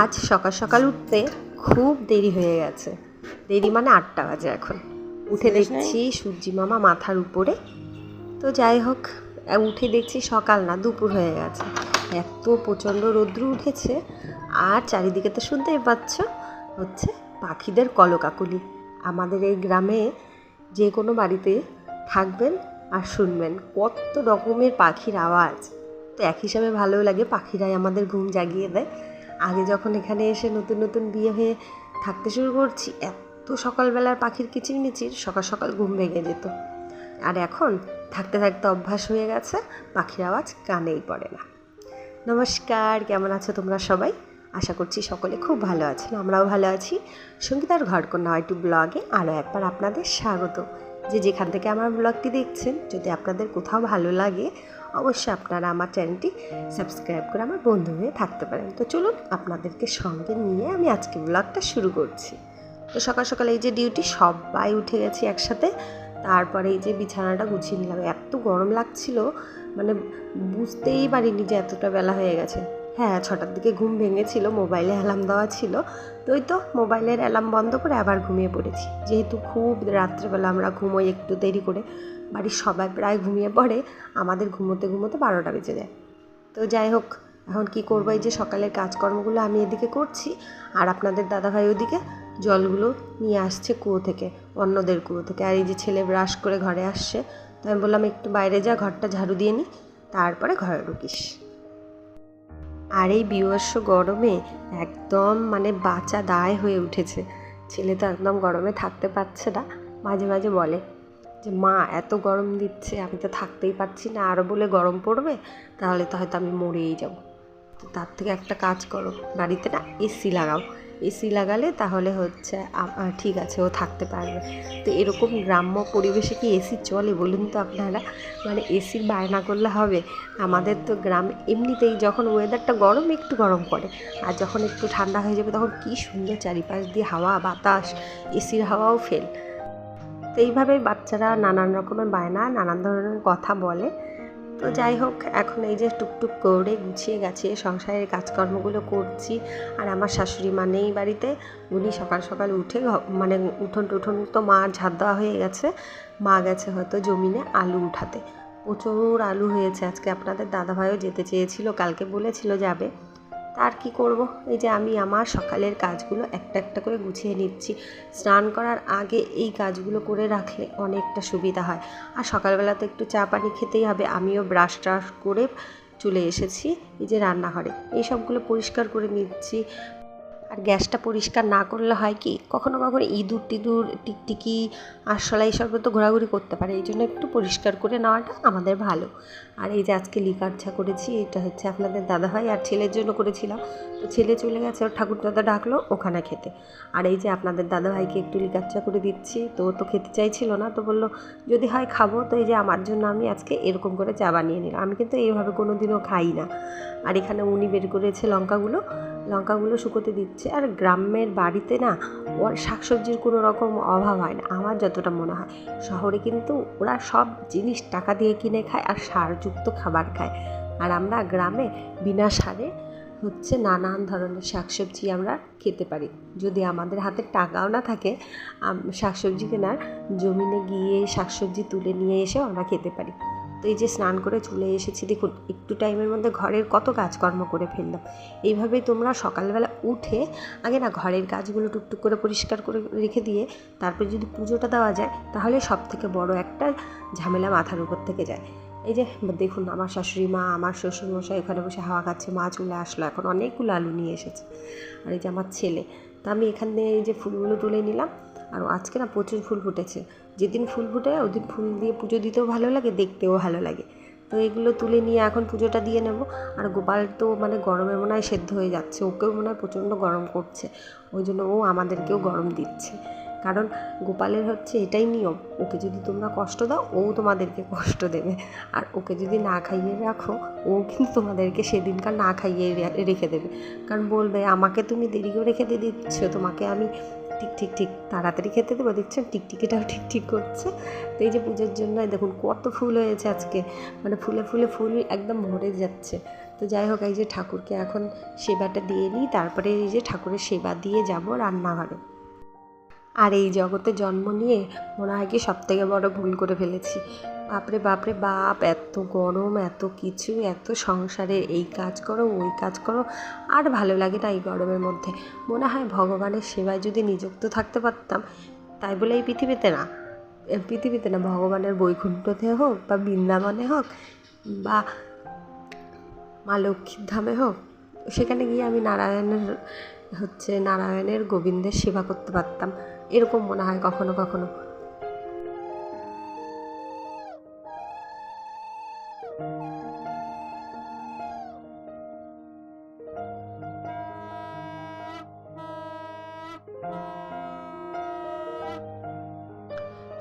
আজ সকাল সকাল উঠতে খুব দেরি হয়ে গেছে। দেরি মানে আটটা বাজে এখন। উঠে দেখছি সূর্যি মামা মাথার উপরে। তো যাই হোক উঠে দেখছি সকাল না দুপুর হয়ে গেছে। এত প্রচণ্ড রৌদ্র উঠেছে। আর চারিদিকে তো শুনতেই পাচ্ছ হচ্ছে পাখিদের কলকাকুলি। আমাদের এই গ্রামে যে কোনো বাড়িতে থাকবেন আর শুনবেন কত রকমের পাখির আওয়াজ। তো এক হিসাবে ভালোও লাগে পাখিরাই আমাদের ঘুম জাগিয়ে দেয়। আগে যখন এখানে এসে নতুন নতুন বিয়ে হয়ে থাকতে শুরু করছি, এত সকালবেলার পাখির কিচিরমিচির, সকাল সকাল ঘুম ভেঙে যেত। আর এখন থাকতে থাকতে অভ্যাস হয়ে গেছে, পাখির আওয়াজ কানেই পড়ে না। নমস্কার, কেমন আছো তোমরা সবাই? আশা করছি সকলে খুব ভালো আছেন আমরাও ভালো আছি। সঙ্গীতার ঘরকন্যা একটু ব্লগে আরও একবার আপনাদের স্বাগত। যে যেখান থেকে আমার ব্লগটি দেখছেন, যদি আপনাদের কোথাও ভালো লাগে, অবশ্যই আপনারা আমার চ্যানেলটি সাবস্ক্রাইব করে আমার বন্ধু হয়ে থাকতে পারেন। তো চলুন আপনাদেরকে সঙ্গে নিয়ে আমি আজকে ব্লগটা শুরু করছি। তো সকাল সকাল এই যে ডিউটি সবাই উঠে গেছি একসাথে। তারপরে এই যে বিছানাটা গুছিয়ে নিলাম। এত গরম লাগছিল মানে বুঝতেই পারিনি যে এতটা বেলা হয়ে গেছে। হ্যাঁ ছটার দিকে ঘুম ভেঙেছিল, মোবাইলে অ্যালার্ম দেওয়া ছিল। তো তো মোবাইলের অ্যালার্ম বন্ধ করে আবার ঘুমিয়ে পড়েছি। যেহেতু খুব রাত্রেবেলা আমরা ঘুমোই একটু দেরি করে, বাড়ির সবাই প্রায় ঘুমিয়ে পড়ে, আমাদের ঘুমোতে ঘুমোতে বারোটা বেজে যায়। তো যাই হোক, এখন কি করব? এই যে সকালের কাজকর্মগুলো আমি এদিকে করছি, আর আপনাদের দাদাভাই ওদিকে জলগুলো নিয়ে আসছে কুয়ো থেকে, অন্যদের কুয়ো থেকে। আর এই যে ছেলে ব্রাশ করে ঘরে আসছে, তো আমি বললাম একটু বাইরে যা, ঘরটা ঝাড়ু দিয়ে নি, তারপরে ঘরে ঢুকিস। আর এই বিবর্ষ গরমে একদম মানে বাঁচা দায় হয়ে উঠেছে। ছেলে তো একদম গরমে থাকতে পারছে না, মাঝে মাঝে বলে যে, মা, এত গরম দিচ্ছে, আমি তো থাকতেই পারছি না আরও বলে গরম পড়বে, তাহলে তো হয়তো আমি মরেই যাব। তো তার থেকে একটা কাজ করো, বাড়িতে না এসি লাগাও। এসি লাগালে তাহলে হচ্ছে ঠিক আছে, ও থাকতে পারবে। তো এরকম গ্রাম্য পরিবেশে কি এসি চলে বলুন তো আপনারা? মানে এসির বায়না করলে হবে। আমাদের তো গ্রামে এমনিতেই যখন ওয়েদারটা গরম, একটু গরম পড়ে। আর যখন একটু ঠান্ডা হয়ে যাবে, তখন কী সুন্দর চারিপাশ দিয়ে হাওয়া, বাতাস এসির হাওয়াও ফেল তো এইভাবেই বাচ্চারা নানান রকমের বায়না, নানান ধরনের কথা বলে। তো যাই হোক, এখন এই যে টুকটুক করে গুছিয়ে গাছিয়ে সংসারের কাজকর্মগুলো করছি, আর আমার শাশুড়ি মা নেই বাড়িতে, উনি সকাল সকাল উঠে মানে উঠোন টুঠোন তো মা ঝাঁত দেওয়া হয়ে গেছে, মা গেছে হয়তো জমিনে আলু উঠাতে। প্রচুর আলু হয়েছে, আজকে আপনাদের দাদাভাইও যেতে চেয়েছিল, কালকে বলেছিল যাবে। তার কি করব? এই যে আমি আমার সকালের কাজগুলো একটা একটা করে গুছিয়ে নিচ্ছি। স্নান করার আগে এই কাজগুলো করে রাখলে অনেকটা সুবিধা হয়। আর সকালবেলা তো একটু চা পানি খেতেই হবে। আমিও ব্রাশ ট্রাশ করে চলে এসেছি এই যে রান্নাঘরে। এই সবগুলো পরিষ্কার করে নিচ্ছি। আর গ্যাসটা পরিষ্কার না করলে হয় কি, কখনো কখনো ইঁদুর টিদুর, টিকটিকি, আরশোলা এইসব তো ঘোরাঘুরি করতে পারে, এই জন্য একটু পরিষ্কার করে নেওয়াটা আমাদের ভালো। আর এই যে আজকে লিকার চা করেছি, এটা হচ্ছে আপনাদের দাদাভাই আর ছেলের জন্য করেছিলাম। তো ছেলে চলে গেছে, ওর ঠাকুর দাদা ডাকলো ওখানে খেতে। আর এই যে আপনাদের দাদাভাইকে একটু লিকার চা করে দিচ্ছি, তো তো খেতে চাইছিল না, তো বলল, যদি হয় খাব। তো এই যে আমার জন্য আমি আজকে এরকম করে চা বানিয়ে নিলাম। আমি কিন্তু এইভাবে কোনো দিনও খাই না। আর এখানে উনি বের করেছে লঙ্কাগুলো লঙ্কাগুলো শুকোতে দিচ্ছে। আর গ্রামের বাড়িতে না, ওর শাকসবজির কোনো রকম অভাব হয় না। আমার যতটা মনে হয়, শহরে কিন্তু ওরা সব জিনিস টাকা দিয়ে কিনে খায় আর সারযুক্ত খাবার খায়। আর আমরা গ্রামে বিনা সারে হচ্ছে নানান ধরনের শাকসবজি আমরা খেতে পারি। যদি আমাদের হাতে টাকাও না থাকে শাকসবজি কেনার, জমিনে গিয়ে শাকসবজি তুলে নিয়ে এসেও আমরা খেতে পারি। তো এই যে স্নান করে চলে এসেছি, দেখুন, একটু টাইমের মধ্যে ঘরের কত কাজকর্ম করে ফেললাম। এইভাবে তোমরা সকালবেলা উঠে আগে না ঘরের কাজগুলো টুকটুক করে পরিষ্কার করে রেখে দিয়ে তারপর যদি পুজোটা দেওয়া যায়, তাহলে সব থেকে বড় একটা ঝামেলা মাথার উপর থেকে যায়। এই যে দেখুন, আমার শাশুড়ি মা, আমার শ্বশুরমশাই এখানে বসে হাওয়া খাচ্ছে, মা চলে আসলো, এখন অনেকগুলো আলু নিয়ে এসেছে। আর এই যে আমার ছেলে, তা আমি এখান থেকে এই যে ফুলগুলো তুলে নিলাম, আর আজকে না প্রচুর ফুল ফুটেছে। যেদিন ফুল ফুটে ওদিন ফুল দিয়ে পুজো দিতেও ভালো লাগে, দেখতেও ভালো লাগে। তো এগুলো তুলে নিয়ে এখন পুজোটা দিয়ে নেব। আর গোপাল তো মানে গরমে মনে হয় সেদ্ধ হয়ে যাচ্ছে, ওকেও মনে হয় প্রচণ্ড গরম করছে। ওই জন্য ও আমাদেরকেও গরম দিচ্ছে। কারণ গোপালের হচ্ছে এটাই নিয়ম, ওকে যদি তোমরা কষ্ট দাও, ও তোমাদেরকে কষ্ট দেবে। আর ওকে যদি না খাইয়ে রাখো, ও কিন্তু তোমাদেরকে সেদিনকার না খাইয়ে রেখে দেবে। কারণ বলবে, আমাকে তুমি দেরি করে খেতে দিচ্ছ, তোমাকে আমি ঠিক ঠিক ঠিক। তাড়াতাড়ি খেতে দেবো, দেখছেন? টিকটিকিটাও ঠিক ঠিক করছে। তো এই যে পুজোর জন্য দেখুন, কত ফুল হয়েছে আজকে। মানে ফুলে ফুলে ফুল একদম ভরে যাচ্ছে। তো যাই হোক, এই যে ঠাকুরকে এখন সেবাটা দিয়ে নিই। তারপরে এই যে ঠাকুরের সেবা দিয়ে যাব রান্নাঘরে। আর এই জগতে জন্ম নিয়ে মনে হয় কি সব থেকে বড় ভুল করে ফেলেছি। বাপরে বাপরে, বাপ, এত গরম, এত কিছু, এত সংসারে এই কাজ করো, ওই কাজ করো, আর ভালো লাগে না এই গরমের মধ্যে। মনে হয় ভগবানের সেবায় যদি নিযুক্ত থাকতে পারতাম, তাই বলে এই পৃথিবীতে না। পৃথিবীতে না, ভগবানের বৈকুণ্ঠতে হোক বা বৃন্দাবনে হোক বা মা লক্ষ্মীর ধামে হোক, সেখানে গিয়ে আমি নারায়ণের, হচ্ছে নারায়ণের গোবিন্দের সেবা করতে পারতাম। এরকম মনে হয় কখনো কখনো।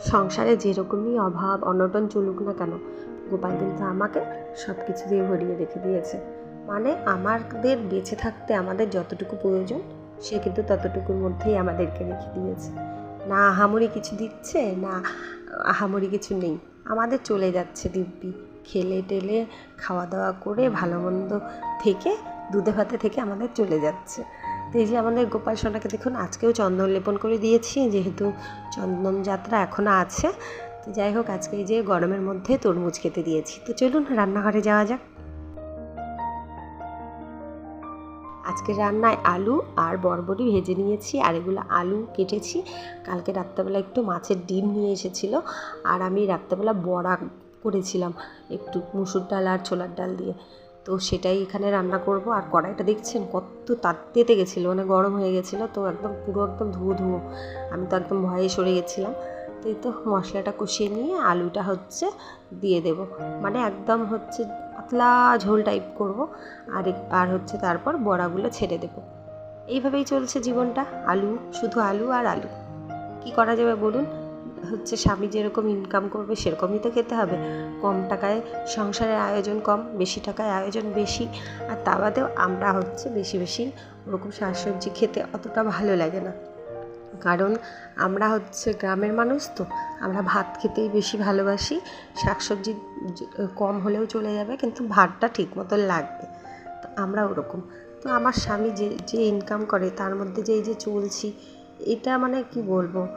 সংসারে যেরকমই অভাব, অনটন চলুক না কেন, গোপাল কিন্তু আমাকে সব কিছু দিয়ে ভরিয়ে রেখে দিয়েছে। মানে আমাদের বেঁচে থাকতে আমাদের যতটুকু প্রয়োজন, সে কিন্তু ততটুকুর মধ্যেই আমাদেরকে রেখে দিয়েছে। না আহামরি কিছু দিচ্ছে, না আহামরি কিছু নেই। আমাদের চলে যাচ্ছে দিব্যি। খেলে টেলে, খাওয়া দাওয়া করে, ভালো মন্দ থেকে, দুধে ভাতে থেকে আমাদের চলে যাচ্ছে। এই যে আমাদের গোপাল সোনাকে দেখুন, আজকেও চন্দন লেপন করে দিয়েছি, যেহেতু চন্দন যাত্রা এখনও আছে। তো যাই হোক, আজকে এই যে গরমের মধ্যে তরমুজ খেতে দিয়েছি। তো চলুন, রান্নাঘরে যাওয়া যাক। আজকে রান্নায় আলু আর বরবটি ভেজে নিয়েছি, আর এগুলো আলু কেটেছি। কালকে রাত্রেবেলা একটু মাছের ডিম নিয়ে এসেছিল, আর আমি রাত্রেবেলা বড়া করেছিলাম, একটু মুসুর ডাল আর ছোলার ডাল দিয়ে। তো সেটাই এখানে রান্না করব। আর কড়াইটা দেখছেন কত তাঁতেতে গেছিল মানে গরম হয়ে গেছিল, তো একদম পুরো একদম ধুয়ো ধুয়ো। আমি তো একদম ভয়ে সরে গেছিলাম। তো এই তো মশলাটা কষিয়ে নিয়ে আলুটা হচ্ছে দিয়ে দেব। মানে একদম হচ্ছে পাতলা ঝোল টাইপ করব। আর আর হচ্ছে তারপর বড়াগুলো ছেড়ে দেব। এইভাবেই চলছে জীবনটা, আলু, শুধু আলু আর আলু। কি করা যাবে বলুন? হচ্ছে স্বামী যেরকম ইনকাম করবে সেরকমই তো খেতে হবে। কম টাকায় সংসারের আয়োজন কম, বেশি টাকায় আয়োজন বেশি। আর তা বাদেও আমরা হচ্ছে বেশি বেশি ওরকম শাকসবজি খেতে অতটা ভালো লাগে না। কারণ আমরা হচ্ছে গ্রামের মানুষ তো, আমরা ভাত খেতেই বেশি ভালোবাসি। শাকসবজি কম হলেও চলে যাবে, কিন্তু ভাতটা ঠিক মতো লাগবে। তো আমরা ওরকম। তো আমার স্বামী যে যে ইনকাম করে তার মধ্যে যে, এই যে চলছি, এটা মানে কি বলব?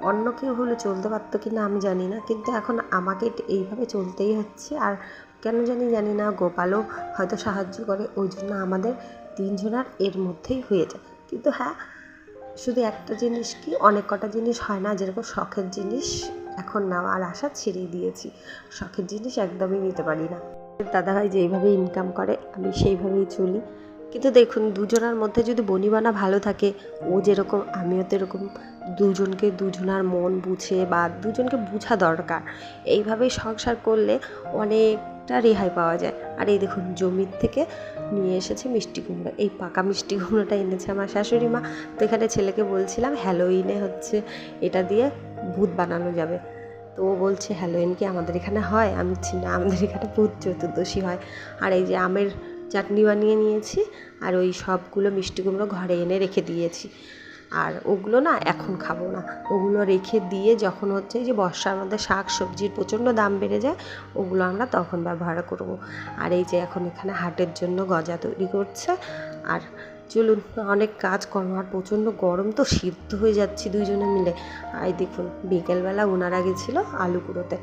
অন্য কেউ হলে চলতে পারতো কি না আমি জানি না। কিন্তু এখন আমাকে এইভাবে চলতেই হচ্ছে। আর কেন জানি জানি না, গোপালও হয়তো সাহায্য করে। ওই জন্য আমাদের তিনজনার এর মধ্যেই হয়ে যায়। কিন্তু হ্যাঁ শুধু একটা জিনিস কি, অনেক কটা জিনিস হয় না, যেরকম শখের জিনিস এখন নেওয়ার আশা ছেড়েই দিয়েছি। শখের জিনিস একদমই নিতে পারি না। দাদাভাই যেইভাবে ইনকাম করে, আমি সেইভাবেই চলি। কিন্তু দেখুন, দুজনার মধ্যে যদি বনিবানা ভালো থাকে, ও যেরকম, আমিও তো এরকম দুজনকে দুজনার মন বুঝে বা দুজনকে বোঝা দরকার, এইভাবেই সংসার করলে অনেকটা রেহাই পাওয়া যায়। আর এই দেখুন, জমির থেকে নিয়ে এসেছে মিষ্টি কুমড়ো, এই পাকা মিষ্টি কুমড়োটা এনেছে আমার শাশুড়ি মা। তো এখানে ছেলেকে বলছিলাম, হ্যালোইনে হচ্ছে, এটা দিয়ে ভূত বানানো যাবে। তো ও বলছে, হ্যালোইন কি আমাদের এখানে হয়? আমি বলছি, না, আমাদের এখানে ভূত চতুর্দশী হয়। আর এই যে আমের চাটনি বানিয়ে নিয়েছি আর ওই সবগুলো মিষ্টি কুমড়ো ঘরে এনে রেখে দিয়েছি। আর ওগুলো না এখন খাব না। ওগুলো রেখে দিয়ে যখন হচ্ছে যে বর্ষার মধ্যে শাক সবজির প্রচণ্ড দাম বেড়ে যায়, ওগুলো আমরা তখন ব্যবহার করব। আর এই যে এখন এখানে হাটের জন্য গজা তৈরি করছে। আর চলুন, অনেক কাজ কর্ম আর প্রচণ্ড গরম তো সিদ্ধ হয়ে যাচ্ছি দুইজনে মিলে। আর দেখুন, বিকেলবেলা ওনারা গেছিল আলু কুড়োতে।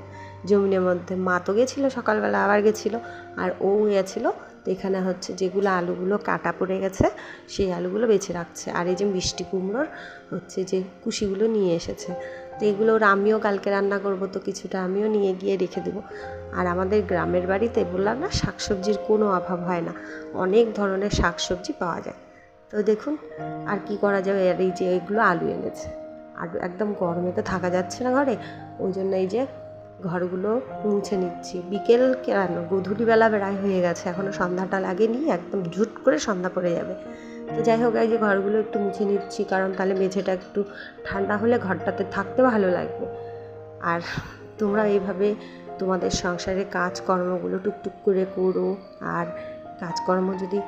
জমিনের মধ্যে মা তো গেছিল, সকালবেলা আবার গেছিল। আর ও গেছিল এখানে হচ্ছে যেগুলো আলুগুলো কাটা পড়ে গেছে, সেই আলুগুলো বেছে রাখছে। আর এই যে মিষ্টি কুমড়োর হচ্ছে যে কুশিগুলো নিয়ে এসেছে। তো এগুলো আমিও কালকে রান্না করব, তো কিছুটা আমিও নিয়ে গিয়ে রেখে দেবো। আর আমাদের গ্রামের বাড়িতে বললাম না, শাকসবজির কোনো অভাব হয় না। অনেক ধরনের শাকসবজি পাওয়া যায়। তো দেখুন আর কি করা যাবে আর এই যে এগুলো আলু এনেছে। আর একদম গরমে তো থাকা যাচ্ছে না ঘরে, ওই জন্য এই যে ঘরগুলো মুছে নিচ্ছি। বিকেল কেন? গধূলিবেলা বেড়াই হয়ে গেছে। এখনও সন্ধ্যাটা লাগেনি, একদম ঝুট করে সন্ধ্যা পড়ে যাবে। তো যাই হোক, এই যে ঘরগুলো একটু মুছে নিচ্ছি, কারণ তাহলে মেঝেটা একটু ঠান্ডা হলে ঘরটাতে থাকতে ভালো লাগবে। আর তোমরা এইভাবে তোমাদের সংসারে কাজকর্মগুলো টুকটুক করে করো, আর কাজকর্ম যদি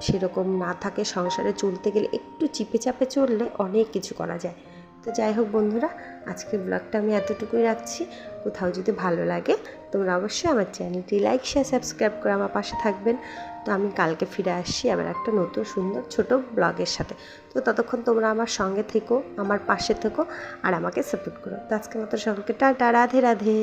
সেরকম না থাকে, সংসারে চলতে গেলে একটু চিপে চাপে চললে অনেক কিছু করা যায়। তো যাই হোক বন্ধুরা, আজকের ব্লগটা আমি এতটুকুই রাখছি। কোথাও যদি ভালো লাগে, তোমরা অবশ্যই আমার চ্যানেলটি লাইক শেয়ার সাবস্ক্রাইব করে আমার পাশে থাকবেন। তো আমি কালকে ফিরে আসছি আবার একটা নতুন সুন্দর ছোট ব্লগের সাথে। তো ততক্ষণ তোমরা আমার সঙ্গে থেকো, আমার পাশে থেকো আর আমাকে সাপোর্ট করো। তো আজকের মতো সকলকে টাটা, রাধে রাধে।